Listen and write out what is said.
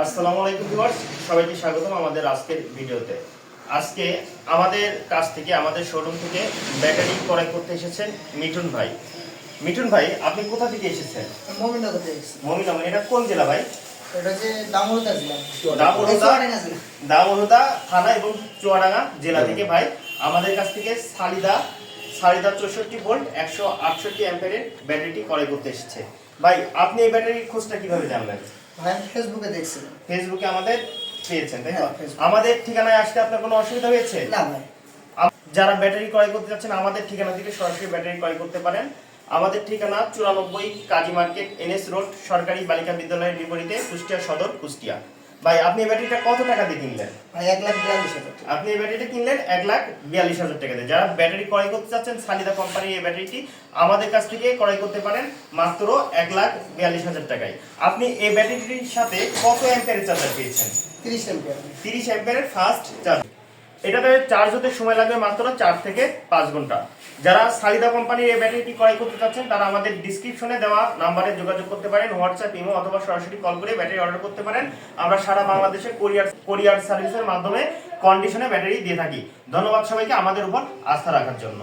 আসসালামু আলাইকুম ভিউয়ার্স সবাইকে স্বাগতম আমাদের আজকের ভিডিওতে। আজকে আমাদের কাছ থেকে আমাদের শোরুম থেকে ব্যাটারি ক্রয় করতে এসেছেন মিঠুন ভাই। মিঠুন ভাই আপনি কোথা থেকে এসেছেন? মোমিননগর থেকে। মমিনগর এটা কোন জেলা ভাই? এটা হচ্ছে দামোদর জেলা। দামোদর দামোহদা থানা এবং চুয়াডাঙ্গা জেলা থেকে ভাই। আমাদের কাছ থেকে সালিদা সালিদা চৌষট্টি ভোল্ট একশো আটষট্টি ব্যাটারিটি ক্রয় করতে এসেছে। ভাই আপনি এই ব্যাটারির খোঁজটা কীভাবে জানলেন? ভাই ফেসবুকে দেখছিলাম। ফেসবুকে আমাদের পেয়েছেন তাই তো? হ্যাঁ, আমাদের ঠিকানায় আসতে আপনার কোনো অসুবিধা হয়েছে? না ভাই। যারা ব্যাটারি ক্রয় করতে চাচ্ছেন আমাদের ঠিকানা থেকে সরাসরি ব্যাটারি ক্রয় করতে পারেন। আমাদের ঠিকানা চুরানব্বই কাজী মার্কেট এনএস রোড সরকারি বালিকা বিদ্যালয়ের বিপরীতে কুষ্টিয়া সদর কুষ্টিয়া। ভাই আপনি এই ব্যাটারিটা কত টাকা দিয়ে কিনলেন? ভাই এক লাখ বিয়াল্লিশ হাজার আপনি এই ব্যাটারিটা কিনলেন এক লাখ বিয়াল্লিশ হাজার টাকা দিয়ে। যারা ব্যাটারি ক্রয় করতে চাচ্ছেন সালিদা কোম্পানির এই ব্যাটারিটি আমাদের কাছ থেকে ক্রয় করতে পারেন মাত্র এক লাখ বিয়াল্লিশ হাজার টাকায়। আপনি এই ব্যাটারিটির সাথে কত অ্যাম্পিয়ারের চার্জার পেয়েছেন? তিরিশ অ্যাম্পিয়ার তিরিশ অ্যাম্পিয়ারের ফাস্ট চার্জ। এটাতে চার্জ হতে সময় লাগবে মাত্র চার থেকে পাঁচ ঘণ্টা। যারা সালিদা কোম্পানির এই ব্যাটারিটি ক্রয় করতে চাচ্ছেন, তারা আমাদের ডিসক্রিপশনে দেওয়া নাম্বারে যোগাযোগ করতে পারেন হোয়াটসঅ্যাপ ইমো অথবা সরাসরি কল করে ব্যাটারি অর্ডার করতে পারেন। আমরা সারা বাংলাদেশে কোরিয়ার কোরিয়ার সার্ভিসের মাধ্যমে কন্ডিশনে ব্যাটারি দিয়ে থাকি। ধন্যবাদ সবাইকে আমাদের উপর আস্থা রাখার জন্য।